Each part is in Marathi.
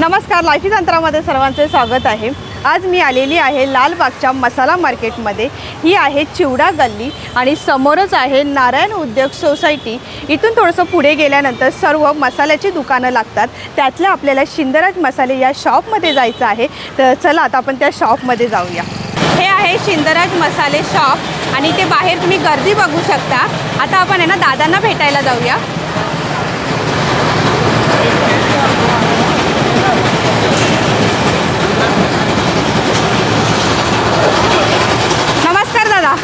नमस्कार लाईफी तंत्रामध्ये सर्वांचे स्वागत आहे. आज मी आलेली आहे लालबागच्या मसाला मार्केटमध्ये. ही आहे चिवडा गल्ली आणि समोरच आहे नारायण उद्योग सोसायटी. इथून थोडंसं पुढे गेल्यानंतर सर्व मसाल्याची दुकानं लागतात. त्यातल्या आपल्याला शिंदराज मसाले या शॉपमध्ये जायचं आहे. तर चला आता आपण त्या शॉपमध्ये जाऊया. हे आहे शिंदराज मसाले शॉप आणि ते बाहेर तुम्ही गर्दी बघू शकता. आता आपण आहे ना दादांना भेटायला जाऊया नमस्कार दादा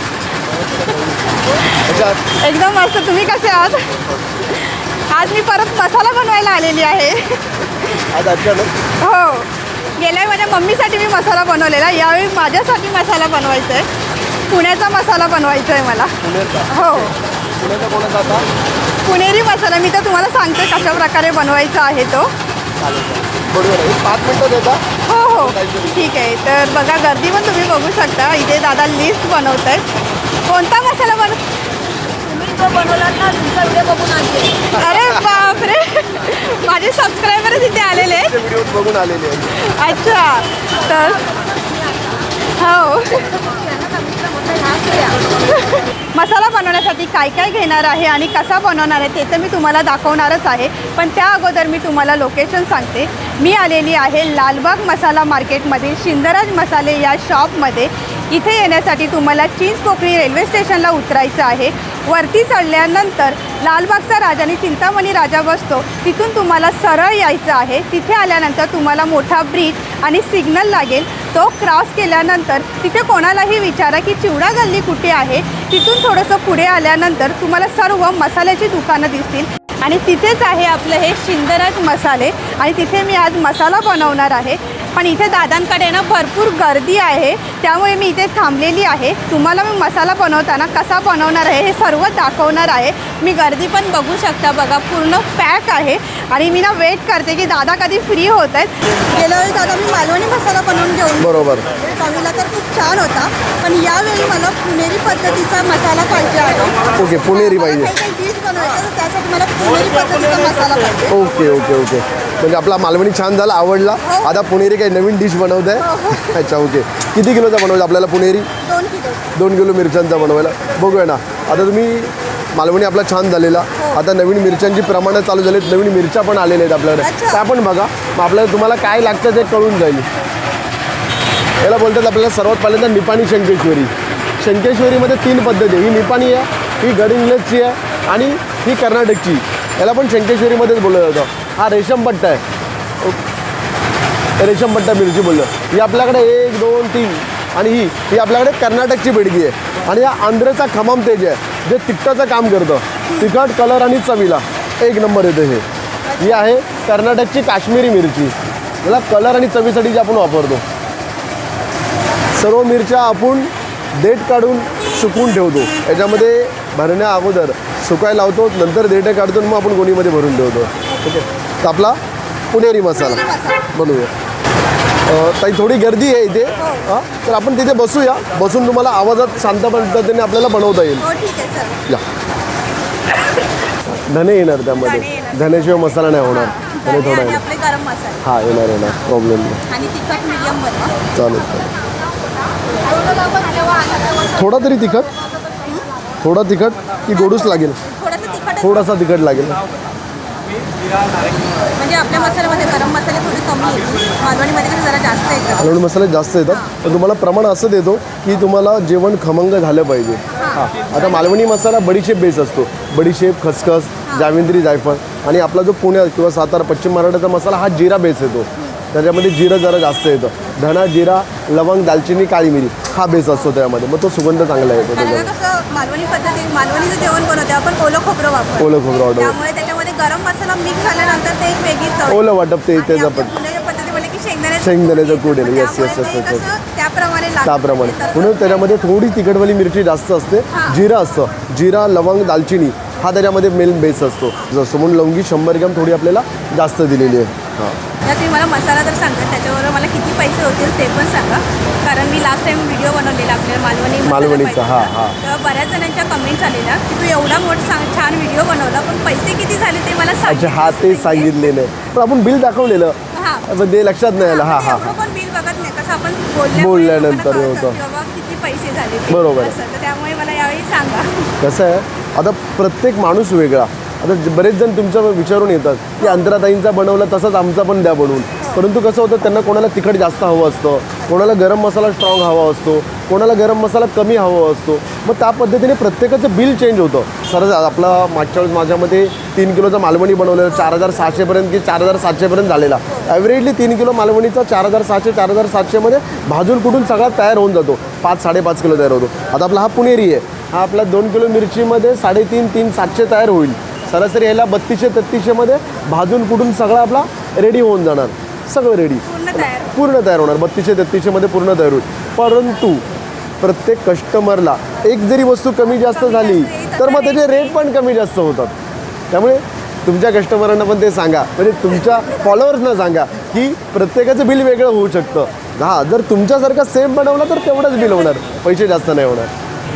एकदम मस्त. तुम्ही कसे आहात? आज मी परत मसाला बनवायला आलेली आहे. हो. गेल्या माझ्या मम्मीसाठी मी मसाला बनवलेला. यावेळी माझ्यासाठी मसाला बनवायचा आहे पुण्याचा मसाला बनवायचा आहे मला हो. पुणेरी मसाला. मी तर तुम्हाला सांगते कशा प्रकारे बनवायचा आहे तो. देता? हो हो. ठीक आहे. तर बघा गर्दी पण तुम्ही बघू शकता. इथे दादा लिस्ट बनवत आहेत कोणता मसाला बन तुम्ही जो बनवलात ना तुमचा व्हिडिओ बघून आली अरे बापरे. माझे सबस्क्रायबरच इथे आलेले आहेत. व्हिडिओ बघून आलेले आहे अच्छा. तर हो. मसाला बनवण्यासाठी काय काय घेणार आहे आणि कसा बनवणार आहे ते तर मी तुम्हाला दाखवणारच आहे. पण त्या अगोदर मी तुम्हाला लोकेशन सांगते. मी आलेली आहे लालबाग मसाला मार्केटमधील शिंदराज मसाले या शॉपमध्ये इथे येण्यासाठी तुम्हाला चिंच पोकळी रेल्वे स्टेशनला उतरायचं आहे. वरती चढल्यानंतर लालबागचा राजा आणि चिंतामणी राजा बसतो. तिथून तुम्हाला सरळ यायचं आहे. तिथे आल्यानंतर तुम्हाला मोठा ब्रिज आणि सिग्नल लागेल. तो क्रॉस केल्यानंतर तिथे कोणालाही विचारा की चिवडा गल्ली कुठे आहे? तिथून थोडंसं पुढे आल्यानंतर तुम्हाला सर्व मसाल्याची दुकानं दिसतील. आणि तिथेच आहे आपलं हे शिंदराज मसाले. आणि तिथे मी आज मसाला बनवणार आहे. पण इथे दादांकडे ना भरपूर गर्दी आहे. त्यामुळे मी इथे थांबलेली आहे. तुम्हाला मी मसाला बनवताना कसा बनवणार आहे हे सर्व दाखवणार आहे. मी गर्दी पण बघू शकता बघा. पूर्ण पॅक आहे. आणि मी ना वेट करते की दादा कधी फ्री होत आहेत. गेल्या वेळी दादा मी मालवणी मसाला बनवून घेऊन बरोबर. चवीला तर खूप छान होता. पण यावेळी मला पुणेरी पद्धतीचा मसाला पाहिजे आहे. ओके पुणेरी पाहिजे. काही काही डिश बनवायचं त्यासाठी मला ओके ओके ओके. म्हणजे आपला मालवणी छान झाला आवडला. आता पुणेरी काही नवीन डिश बनवत आहे अच्छा ओके. किती किलोचा बनवायचा आपल्याला पुणेरी? दोन किलो. मिरच्यांचा बनवायला. बघूया ना. आता तुम्ही मालवणी आपला छान झालेला. आता नवीन मिरच्यांची प्रमाणं चालू झालीत. नवीन मिरच्या पण आलेल्या आहेत आपल्याकडे. त्या पण बघा. मग आपल्याला तुम्हाला काय लागतं ते कळून जाईल. याला बोलतात आपल्याला सर्वात पहिल्यांदा निपाणी शंकेश्वरी. शंकेश्वरीमध्ये तीन पद्धती आहे. ही निपाणी आहे ही गड इंग्लजची आहे आणि ही कर्नाटकची. याला पण शंकेश्वरीमध्येच बोललं जातं. हा रेशमपट्टा आहे. रेशम रेशमपट्टा मिरची बोललं. ही आपल्याकडे एक दोन तीन आणि ही ही आपल्याकडे कर्नाटकची बेडगी आहे. आणि या आंध्रचा खमम तेज आहे जे तिखटाचं काम करतं. तिखट कलर आणि चवीला. एक नंबर येतं हे. ही आहे कर्नाटकची काश्मीरी मिरची. याला कलर आणि चवीसाठी जी आपण वापरतो. सर्व मिरच्या आपण देठ काढून सुकवून ठेवतो. याच्यामध्ये भरण्या अगोदर सुकायला लावतो नंतर देठे काढतो आणि मग आपण गोणीमध्ये भरून ठेवतो. ठीक आहे? तर आपला पुणेरी मसाला. बनवूया ताई थोडी गर्दी आहे इथे. हां. तर आपण तिथे बसूया. बसून तुम्हाला आवाजात शांत पद्धतीने आपल्याला बनवता येईल. हो या. धने येणार त्यामध्ये. धनेशिवाय मसाला नाही होणार. धने थोडा येणार. हां येणार येणार. प्रॉब्लेम नाही. चालेल चालेल. थोडा तरी तिखट. थोडा तिखट की गोडूच लागेल. थोडंसं तिखट थोडासा तिखट लागेल. म्हणजे आपल्या मसाल्यामध्ये गरम मसाले थोडे कमी येतील मालवणीमध्ये कसं जरा जास्त येतात हलवणी मसाले जास्त येतात. पण तुम्हाला प्रमाण असं देतो की तुम्हाला जेवण खमंग झालं पाहिजे. हां. आता मालवणी मसाला बडीशेप बेस असतो. बडीशेप खसखस जावेंद्री जायफळ. आणि आपला जो पुण्यात किंवा सातारा पश्चिम महाराष्ट्राचा मसाला हा जिरा बेस येतो. त्याच्यामध्ये जिरं जरा जास्त येतं. धणा जिरा लवंग दालचिनी काळी मिरी हा बेस असतो त्यामध्ये. मग तो सुगंध चांगला येतो कारण त्याच्यामध्ये. कसं मालवणी पद्धती मालवणीचं जेवण बनवते आपण ओलं खोबरं वापरतो ओलं खोबरं त्यामुळे त्याच्यामध्ये गरम मसाला मिक्स झाल्यानंतर ते एक वेगळी चव ओलं वाटप ते त्याचं पण पुण्याच्या पद्धतीमध्ये की शेंगदाण्याचं कूट yes, त्यामुळे yes, ते yes, yes. कसं त्याप्रमाणे लागतं. त्याप्रमाणे. तसं. म्हणून त्याच्यामध्ये थोडी तिखटवाली मिरची जास्त असते. जिरा असतं. जिरा लवंग दालचिनी हा त्याच्यामध्ये मेन बेस असतो. जसं म्हणून लवंगी शंभर ग्रॅम थोडी आपल्याला जास्त दिलेली आहे. हां. या तुम्ही मला मसाला जर सांगता त्याच्यावर मला किती पैसे होतील ते पण सांगा कारण मी लास्ट टाइम व्हिडिओ बनवलेला आपल्या मालवणी मालवणीचा. हा, हा. तेव्हा बऱ्याच जणांच्या कमेंट्स आलेल्या की तू एवढा मोठा सांग छान व्हिडिओ बनवला पण पैसे किती झाले ते मला अच्छा सांग हा ते सांगितलेलं आहे पण आपण बिल दाखवलेलं हा पण ते लक्षात नाही आलं हां म्हणजे हां एवढं पण बिल बघत नाही कसं आपण बोलल्यानंतर होतं. किती पैसे झाले ते. बरोबर आहे. असं. तर त्यामुळे मला यावेळी सांगा कसं आहे आता प्रत्येक माणूस वेगळा आता बरेच जण तुमच्या विचारून येतात की अंतराताईंचा बनवला तसंच आमचा पण द्या बनवून. परंतु कसं होतं त्यांना कोणाला तिखट जास्त हवं असतं कोणाला गरम मसाला स्ट्रॉंग हवा असतो कोणाला गरम मसाला कमी हवा असतो. मग त्या पद्धतीने प्रत्येकाचं बिल चेंज होतं. सर आपला मागच्या वेळेस माझ्यामध्ये तीन किलोचा मालवणी बनवलेला चार हजार सहाशेपर्यंत की चार हजार सातशेपर्यंत झालेला. ॲव्हरेजली तीन किलो मालवणीचा चार हजार सहाशे चार हजार सातशेमध्ये भाजून कुठून सगळा तयार होऊन जातो. पाच साडेपाच किलो तयार होतो. आता आपला हा पुणेरी आहे. हा आपला दोन किलो मिरचीमध्ये साडेतीन तीन सातशे तयार होईल. सरासरी याला बत्तीसशे तेहतीसशेमध्ये भाजून कुठून सगळा आपला रेडी होऊन जाणार. सगळं रेडी पूर्ण तयार. पूर्ण तयार होणार. बत्तीसशे तेहतीसशेमध्ये पूर्ण तयार होईल. परंतु प्रत्येक कस्टमरला एक जरी वस्तू कमी जास्त झाली तर मग त्याचे रेट पण कमी जास्त होतात. त्यामुळे तुमच्या कस्टमरांना पण ते सांगा. म्हणजे तुमच्या फॉलोअर्सना सांगा की प्रत्येकाचं बिल वेगळं होऊ शकतं. हां जर तुमच्यासारखा सेम बनवला तर तेवढंच बिल होणार. पैसे जास्त नाही होणार.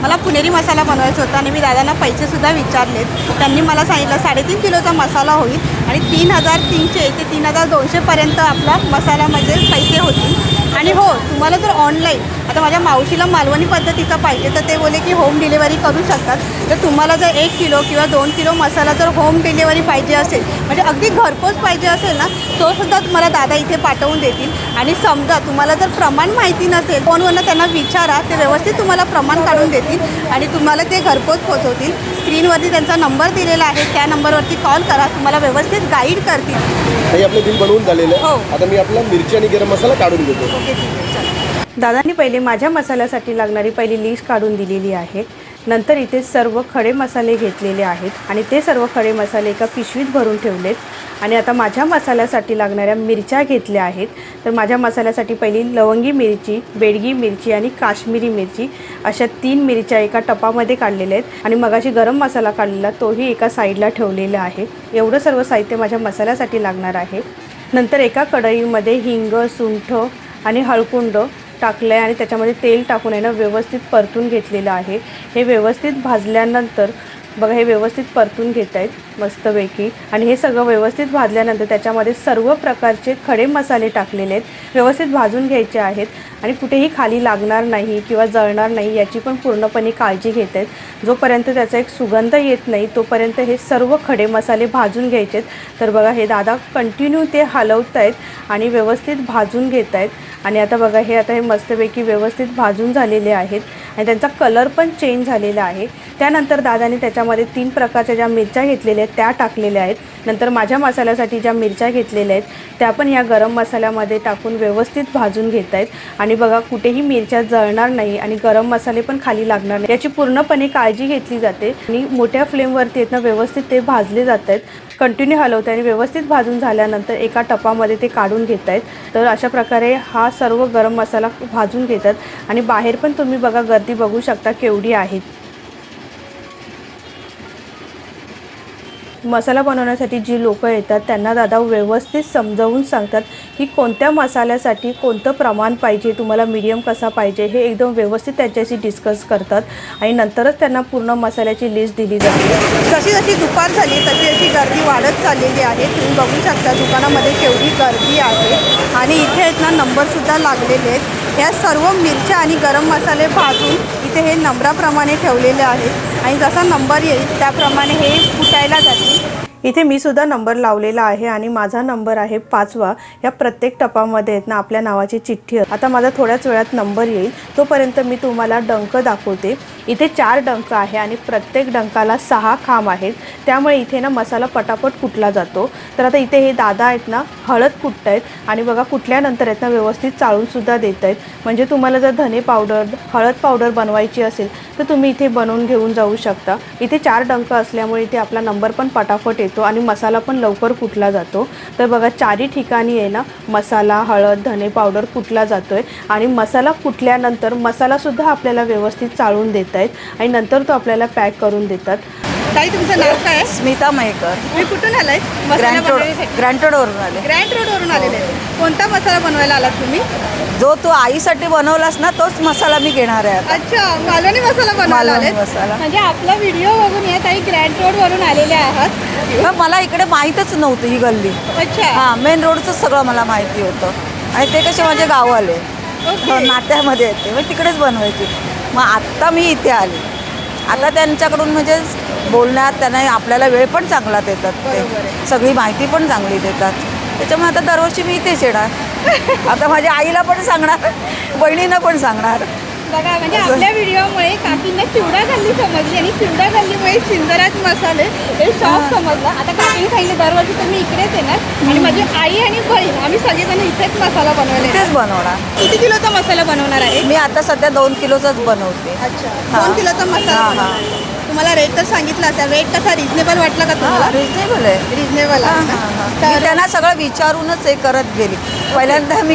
मला पुणेरी मसाला बनवायचा होता आणि मी दादांना पैसेसुद्धा विचारलेत त्यांनी मला सांगितलं साडेतीन किलोचा मसाला होईल आणि तीन हजार तीनशे ते तीन हजार दोनशेपर्यंत आपला मसाला म्हणजे पैसे होतील. आणि हो तुम्हाला जर ऑनलाईन आता माझ्या मावशीला मालवणी पद्धतीचा पाहिजे तर ते बोले की होम डिलिव्हरी करू शकतात. तर तुम्हाला जर एक किलो किंवा दोन किलो मसाला जर होम डिलिव्हरी पाहिजे असेल म्हणजे अगदी घरपोच पाहिजे असेल ना तो सुद्धा तुम्हाला दादा इथे पाठवून देतील. आणि समजा तुम्हाला जर प्रमाण माहिती नसेल फोनवरनं त्यांना विचारा ते व्यवस्थित तुम्हाला प्रमाण काढून देतील आणि तुम्हाला ते घरपोच पोचवतील. स्क्रीनवरती त्यांचा नंबर दिलेला आहे त्या नंबरवरती कॉल करा तुम्हाला व्यवस्थित गाईड करतील. हे आपलं बिल बनवून झालेलं हो. आहे आता मी आपला मिरची आणि गरम मसाला काढून घेतो. ओके ठीक आहे दादांनी पहिले माझ्या मसाल्यासाठी लागणारी पहिली लिस्ट काढून दिलेली आहे. नंतर इथे सर्व खडे मसाले घेतलेले आहेत आणि ते सर्व खडे मसाले एका पिशवीत भरून ठेवलेत. आणि आता माझ्या मसाल्यासाठी लागणाऱ्या मिरच्या घेतल्या आहेत. तर माझ्या मसाल्यासाठी पहिली लवंगी मिरची बेडगी मिरची आणि काश्मीरी मिरची अशा तीन मिरच्या एका टपामध्ये काढलेल्या आहेत. आणि मगाशी गरम मसाला काढलेला तोही एका साईडला ठेवलेला आहे. एवढं सर्व साहित्य माझ्या मसाल्यासाठी लागणार आहे. नंतर एका कढईमध्ये हिंग सुंठ आणि हळकुंड टाकलं आहे आणि त्याच्यामध्ये तेल टाकून आहे ना व्यवस्थित परतून घेतलेलं आहे. हे व्यवस्थित भाजल्यानंतर बघा हे व्यवस्थित परतून घेत आहेत मस्तपैकी. आणि हे सगळं व्यवस्थित भाजल्यानंतर त्याच्यामध्ये सर्व प्रकारचे खडे मसाले टाकलेले आहेत. व्यवस्थित भाजून घ्यायचे आहेत. आणि कुठेही खाली लागणार नाही किंवा जळणार नाही याची पण पूर्णपणे काळजी घेत आहेत. जोपर्यंत त्याचा एक सुगंध येत नाही तोपर्यंत हे सर्व खडे मसाले भाजून घ्यायचे आहेत. तर बघा हे दादा कंटिन्यू ते हलवत आहेत आणि व्यवस्थित भाजून घेत आहेत. आणि आता बघा हे आता हे मस्तपैकी व्यवस्थित भाजून झालेले आहेत. आणि त्यांचा कलर पण चेंज झालेला आहे. त्यानंतर दादाने त्याच्या त्याच्यामध्ये तीन प्रकारच्या ज्या मिरच्या घेतलेल्या आहेत त्या टाकलेल्या आहेत. नंतर माझ्या मसाल्यासाठी ज्या मिरच्या घेतलेल्या आहेत त्या पण या गरम मसाल्यामध्ये टाकून व्यवस्थित भाजून घेत आहेत. आणि बघा कुठेही मिरच्या जळणार नाही आणि गरम मसाले पण खाली लागणार नाही. याची पूर्णपणे काळजी घेतली जाते आणि मोठ्या फ्लेमवरती येतनं व्यवस्थित ते भाजले जात आहेत. कंटिन्यू हलवते आणि व्यवस्थित भाजून झाल्यानंतर एका टपामध्ये ते काढून घेत आहेत. तर अशा प्रकारे हा सर्व गरम मसाला भाजून घेतात. आणि बाहेर पण तुम्ही बघा गर्दी बघू शकता केवढी आहे. मसाला बनवण्यासाठी जी लोक येतात त्यांना दादा व्यवस्थित समजावून सांगतात की कोणत्या मसाल्यासाठी कोणतं प्रमाण पाहिजे तुम्हाला मीडियम कसा पाहिजे हे एकदम व्यवस्थित त्याच्याशी डिस्कस करतात आणि नंतरच त्यांना पूर्ण मसाल्याची लिस्ट दिली जाते. जशी जशी दुपार झाली तशी अशी गर्दी वाढत चाललेली आहे. तुम्ही बघू शकता दुकानामध्ये केवढी गर्दी आहे. आणि इथे आहेत ना नंबरसुद्धा लागलेले आहेत. ह्या सर्व मिरच्या आणि गरम मसाले भाजून इथे हे नंबराप्रमाणे ठेवलेले आहेत. आणि जसा नंबर येईल त्याप्रमाणे हे फुटायला जातील. इथे मी सुद्धा नंबर लावलेला आहे आणि माझा नंबर आहे पाचवा. या प्रत्येक टपामध्ये आहेत ना आपल्या नावाची चिठ्ठी आता माझा थोड्याच वेळात नंबर येईल. तोपर्यंत मी तुम्हाला डंक दाखवते. इथे चार डंक आहे आणि प्रत्येक डंकाला सहा खांब आहेत. त्यामुळे इथे ना मसाला पटापट कुटला जातो. तर आता इथे हे दादा आहेत ना हळद कुटत आहेत. आणि बघा कुटल्यानंतर आहेत ना व्यवस्थित चाळूनसुद्धा देत आहेत. म्हणजे तुम्हाला जर धने पावडर हळद पावडर बनवायची असेल तर तुम्ही इथे बनवून घेऊन जाऊ शकता. इथे चार डंक असल्यामुळे इथे आपला नंबर पण पटापट येतो आणि मसाला पण लवकर कुटला जातो. तर बघा चारही ठिकाणी आहे ना मसाला हळद धने पावडर कुटला जातो आहे आणि मसाला कुटल्यानंतर मसालासुद्धा आपल्याला व्यवस्थित चाळून देत आहेत आणि नंतर तो आपल्याला पॅक करून देतात. ताई तुमचं नाव काय? स्मिता मयेकर. तुम्ही कुठून आलाय? ग्रँड रोड ग्रँड रोडवरून आले. ग्रँड रोडवरून आलेले. आहेत कोणता मसाला बनवायला आलात तुम्ही? जो तू आईसाठी बनवलास ना तोच मसाला मी घेणार आहे आता. अच्छा मालवणी मसाला बनवायला मालवणी मसाला. म्हणजे आपला व्हिडिओ बघून या ताई ग्रँड रोड वरून आलेल्या आहात. पण मला इकडे माहीतच नव्हतं ही गल्ली. अच्छा. हां मेन रोडचं सगळं मला माहिती होतं. आणि ते कसे माझे गाव आले ओके. नात्यामध्ये येते. मग तिकडेच बनवायची. मग आत्ता मी इथे आली. आता त्यांच्याकडून म्हणजे बोलण्यात त्यांना आपल्याला वेळ पण चांगला देतात ते. सगळी माहिती पण चांगली देतात. त्याच्यामुळे आता दरवर्षी मी इथेच येणार. आता माझ्या आईला पण सांगणार बहिणींना पण सांगणार. बघा म्हणजे आपल्या व्हिडिओमुळे काकींना चिवडा गल्ली समजली आणि चिवडा गल्लीमुळे शिंदराज मसाले हे शॉप समजलं. आता काकीने सांगितलं दरवर्षी तुम्ही इकडेच येणार. आणि माझी आई आणि बहीण आम्ही सगळेजण इथेच मसाला बनवले इथेच बनवणार. किती किलोचा मसाला बनवणार आहे? मी आता सध्या दोन किलोचाच बनवते. अच्छा. दोन किलोचा मसाला हा, बनवणार आहे. तुम्हाला रेट तर सांगितला असेल. रेट कसा रिजनेबल वाटला का तुम्हाला? रिजनेबल आहे. रिजनेबल आहे. ना? तर त्यांना सगळं विचारूनच हे करत गेली. पहिल्यांदा मी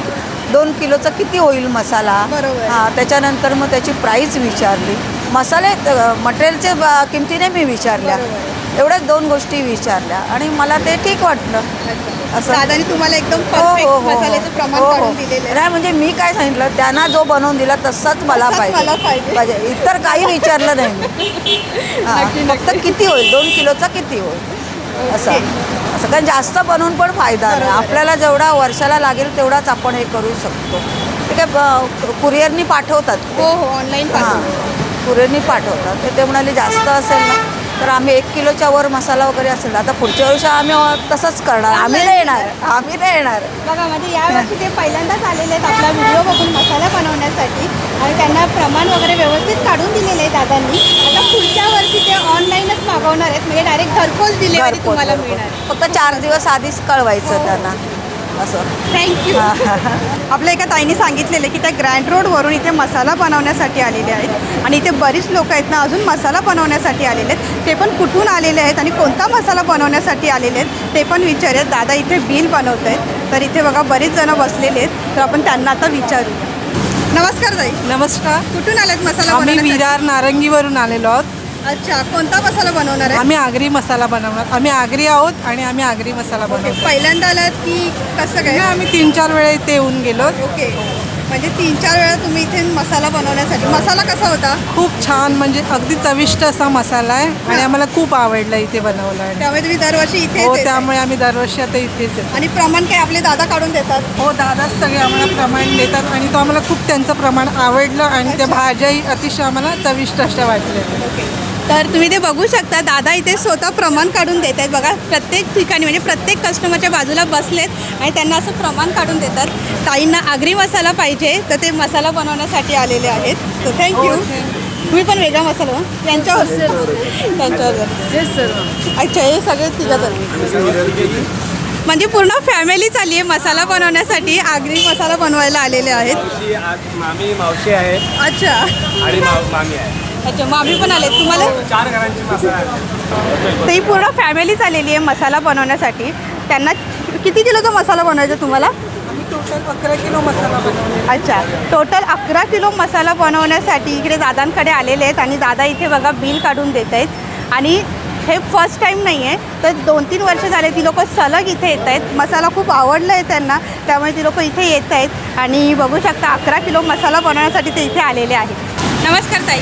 दोन किलोचा किती होईल मसाला. हां त्याच्यानंतर मग त्याची प्राईस विचारली. मसाले अ, मटेरियलचे अ, किमतीने मी विचारल्या. एवढ्याच दोन गोष्टी विचारल्या आणि मला ते ठीक वाटलं. असं. दादानी तुम्हाला एकदम हो हो हो हो, हो. आहे. नाही म्हणजे मी काय सांगितलं त्यांना जो बनवून दिला तसाच मला पाहिजे. पाहिजे. इतर काही विचारलं नाही मी. हां, फक्त किती होईल? दोन किलोचा किती होईल? असं. असं. कारण जास्त बनवून पण फायदा नाही. आहे. आपल्याला जेवढा वर्षाला लागेल तेवढाच आपण हे करू शकतो. ते काय कुरिअरनी पाठवतात हो हो ऑनलाईन हां. कुरिअरनी पाठवतात. तर ते म्हणाले जास्त असेल ना तर आम्ही एक किलोच्या वर मसाला वगैरे असेल आता पुढच्या वर्षी आम्ही तसंच करणार. आम्ही नाही येणार. आम्ही नाही येणार. बघा म्हणजे यावर्षी ते पहिल्यांदाच आलेले आहेत आपला व्हिडिओ बघून मसाला बनवण्यासाठी आणि त्यांना प्रमाण वगैरे व्यवस्थित काढून दिलेले आहे दादांनी आता पुढच्या वर्षी ते ऑनलाईनच मागवणार आहेत. म्हणजे डायरेक्ट घरपोच डिलिव्हरी घरपोच, तुम्हाला. मिळणार फक्त चार दिवस आधीच कळवायचं त्यांना. असं. थँक्यू आपल्या एका ताईने सांगितलेलं की त्या ग्रँड रोडवरून इथे मसाला बनवण्यासाठी आलेले आहेत. आणि इथे बरीच लोक आहेत ना अजून मसाला बनवण्यासाठी आलेले आहेत. ते पण कुठून आलेले आहेत आणि कोणता मसाला बनवण्यासाठी आलेले आहेत ते पण विचारूयात दादा इथे बिल बनवत आहेत. तर इथे बघा बरीच जणं बसलेले आहेत. तर आपण त्यांना आता विचारूया. नमस्कार ताई. नमस्कार. कुठून आलेत मसाला आम्ही बनवण्यासाठी? विरार नारंगीवरून आलेलो आहोत. अच्छा कोणता मसाला बनवणार आहे? आम्ही आगरी मसाला बनवणार. आम्ही आगरी आहोत आणि आम्ही आगरी मसाला बनवतो पहिल्यांदा आलात की कसं काय? नाही, आम्ही तीन चार वेळा इथे येऊन गेलो. ओके म्हणजे तीन चार वेळा तुम्ही इथे मसाला बनवण्यासाठी. मसाला कसा होता? खूप छान म्हणजे अगदी चविष्ट असा मसाला आहे आणि आम्हाला खूप आवडला इथे बनवला आहे त्यामुळे तुम्ही दरवर्षी इथे हो त्यामुळे आम्ही दरवर्षी आता इथेच येतो. आणि प्रमाण काय? आपले दादा काढून देतात. हो दादाच सगळे आम्हाला प्रमाण देतात आणि तो आम्हाला खूप त्यांचं प्रमाण आवडलं आणि त्या भाज्याही अतिशय आम्हाला चविष्ट अशा वाटल्या. तर तुम्ही ते बघू शकता. दादा इथे स्वतः प्रमाण काढून देत आहेत. बघा प्रत्येक ठिकाणी म्हणजे प्रत्येक कस्टमरच्या बाजूला बसलेत आणि त्यांना असं प्रमाण काढून देतात. ताईंना आगरी मसाला पाहिजे तर ते मसाला बनवण्यासाठी आलेले आहेत. तर थँक्यू तुम्ही पण वेगळा मसाला. त्यांच्यावर त्यांच्यावर अच्छा हे सगळे तिघं म्हणजे पूर्ण फॅमिली चालली आहे मसाला बनवण्यासाठी. आगरी मसाला बनवायला आलेले आहेत. मामी मावशी आहे. अच्छा. आणि मामी आहे. अच्छा मग आम्ही पण आले तुम्हाला? चार घरांची मसाला आहे. तर ही पूर्ण फॅमिलीच आलेली आहे मसाला बनवण्यासाठी. त्यांना किती किलोचा मसाला बनवायचा तुम्हाला? आम्ही टोटल अकरा किलो मसाला बनवलेला अच्छा टोटल अकरा किलो मसाला बनवण्यासाठी इकडे दादांकडे आलेले आहेत आणि दादा इथे बघा बिल काढून देत आहेत. आणि हे फर्स्ट टाईम नाही आहे तर दोन तीन वर्ष झाले ती लोक सलग इथे येत आहेत. मसाला खूप आवडला आहे त्यांना त्यामुळे ती लोक इथे येत आहेत. आणि बघू शकता अकरा किलो मसाला बनवण्यासाठी ते इथे आलेले आहेत. नमस्कार ताई.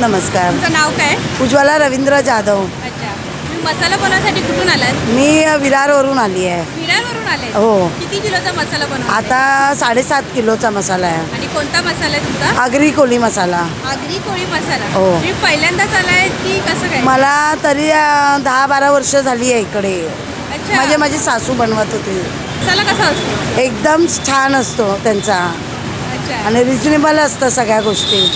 नमस्कार. तुमचं नाव काय? उज्ज्वला रवींद्र जाधव. अच्छा. तुम्ही मसाला बनवण्यासाठी कुठून आलात? मी विरारवरून आली आहे. विरारवरून आले हो. किती किलोचा मसाला बनवला आता साडेसात किलोचा मसाला आहे. आणि कोणता मसाला आहे तुमचा? आगरी कोली मसाला. आगरी कोळी मसाला. हो. तुम्ही पहिल्यांदाच आलाय की कसं काय? मला तरी अं, दहा बारा वर्ष झाली आहे इकडे. अच्छा. म्हणजे माझी सासू बनवत होती. मसाला कसा असतो? एकदम छान असतो त्यांचा. अच्छा. आणि रिजनेबल असतं सगळ्या गोष्टी.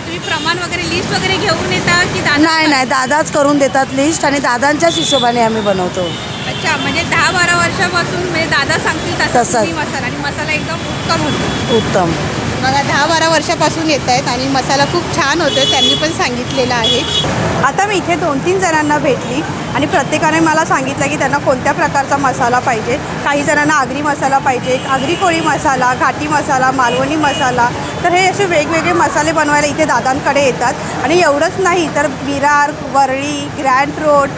तुम्ही प्रमाण वगैरे लिस्ट वगैरे घेऊन येता की दादा नाही नाही दादाच करून देतात लिस्ट आणि दादांच्याच हिशोबाने आम्ही बनवतो. अच्छा म्हणजे दहा बारा वर्षापासून म्हणजे दादा सांगतील तसं तसंच. तुम्ही मसाला आणि मसाला एकदम उत्तम होतो. उत्तम. बघा दहा बारा वर्षापासून येत आहेत आणि मसाला खूप छान होतो त्यांनी पण सांगितलेलं आहे. आता मी इथे दोन तीन जणांना भेटली आणि प्रत्येकाने मला सांगितलं की त्यांना कोणत्या प्रकारचा मसाला पाहिजे. काही जणांना आगरी मसाला पाहिजे आगरी कोळी मसाला घाटी मसाला मालवणी मसाला. तर हे असे वेगवेगळे मसाले बनवायला इथे दादांकडे येतात. आणि एवढंच नाही तर विरार वरळी ग्रँड रोड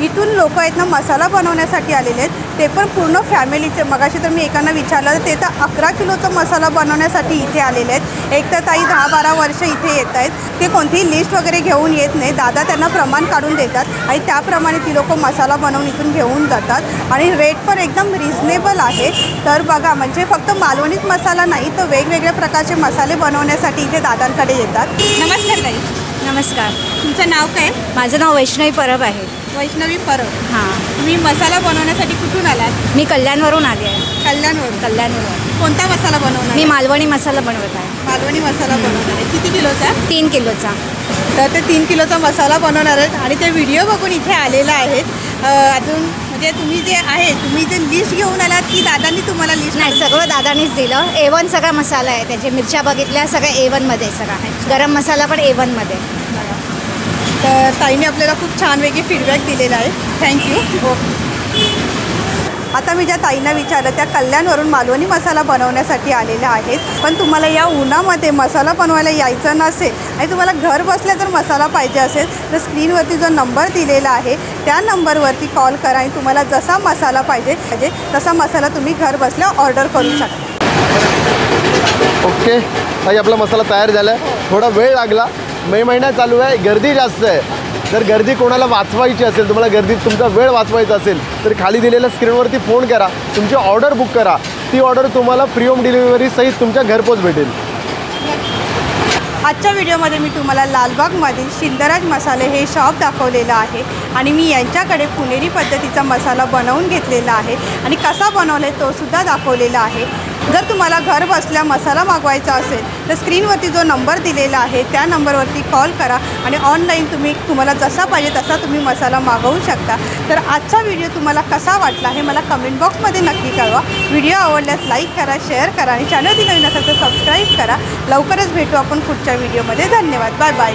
इथून लोक आहेत ना मसाला बनवण्यासाठी आलेले आहेत. ते पण पूर्ण फॅमिलीचे. मगाशी तर मी एकांना विचारलं तर ते तर अकरा किलोचा मसाला बनवण्यासाठी इथे आलेले आहेत. एक तर ताई दहा बारा वर्ष इथे येत आहेत. ते कोणतीही लिस्ट वगैरे घेऊन येत नाही. दादा त्यांना प्रमाण काढून देतात आणि त्याप्रमाणे ती लोक मसाला बनवून इथून घेऊन जातात. आणि रेट पण एकदम रिझनेबल आहे. तर बघा म्हणजे फक्त मालवणीच मसाला नाही तर वेगवेगळ्या प्रकारचे मसाले बनवण्यासाठी इथे दादांकडे येतात. नमस्कार ताई. नमस्कार. तुमचं नाव काय? माझं नाव वैष्णवी परब आहे. वैष्णवी परब. हां. तुम्ही मसाला बनवण्यासाठी कुठून आलात? मी कल्याणवरून आली आहे. कल्याणवरून. कल्याणवरून. कोणता मसाला बनवणार मी आहे? मालवणी मसाला बनवत आहे. मालवणी मसाला बनवणार आहे. किती किलोचा? तीन किलोचा. तर ते तीन किलोचा मसाला बनवणार आहेत आणि ते व्हिडिओ बघून इथे आलेला आहेत. अ, अजून म्हणजे तुम्ही जे आहे तुम्ही जे लिस्ट घेऊन आलात की दादांनी तुम्हाला लिस्ट नाही सगळं दादानीच दिलं. ए वन सगळा मसाला आहे. त्याचे मिरच्या बघितल्या सगळ्या ए वनमध्ये सगळा आहे गरम मसाला पण ए वनमध्ये तर ताईने आपल्याला खूप छान वेगळी फीडबॅक दिलेला आहे. थँक्यू आता मी ज्या ताईंना विचारलं त्या कल्याणवरून मालवणी मसाला बनवण्यासाठी आलेल्या आहेत. पण तुम्हाला या उन्हामध्ये मसाला बनवायला यायचं नसेल आणि तुम्हाला घर बसल्या जर मसाला पाहिजे असेल तर स्क्रीनवरती जो नंबर दिलेला आहे त्या नंबरवरती कॉल करा आणि तुम्हाला जसा मसाला पाहिजे पाहिजे तसा मसाला तुम्ही घर बसल्या ऑर्डर करू शकता. ओके. ताई आपला मसाला तयार झाला. थोडा वेळ लागला. मे महिना चालू आहे गर्दी जास्त आहे. जर गर्दी कोणाला वाचवायची असेल तुम्हाला गर्दीत तुमचा वेळ वाचवायचा असेल तर खाली दिलेल्या स्क्रीनवरती फोन करा तुमची ऑर्डर बुक करा. ती ऑर्डर तुम्हाला फ्री होम डिलिव्हरी सहित तुमच्या घरपोच भेटेल. आजच्या व्हिडिओमध्ये मी तुम्हाला लालबागमधील शिंदराज मसाले हे शॉप दाखवलेलं आहे आणि मी यांच्याकडे पुणेरी पद्धतीचा मसाला बनवून घेतलेला आहे आणि कसा बनवला आहे तो सुद्धा दाखवलेला आहे. जर तुम्हाला घर बसल्या मसाला मागवायचा असेल तर स्क्रीनवरती जो नंबर दिलेला आहे त्या नंबरवरती कॉल करा आणि ऑनलाईन तुम्ही तुम्हाला जसा पाहिजे तसा तुम्ही मसाला मागवू शकता. तर आजचा व्हिडिओ तुम्हाला कसा वाटला हे मला कमेंट बॉक्समध्ये नक्की कळवा. व्हिडिओ आवडल्यास लाईक करा शेअर करा आणि चॅनलची नवीन असेल तर सबस्क्राईब करा. लवकरच भेटू आपण पुढच्या व्हिडिओमध्ये. धन्यवाद. Bye bye.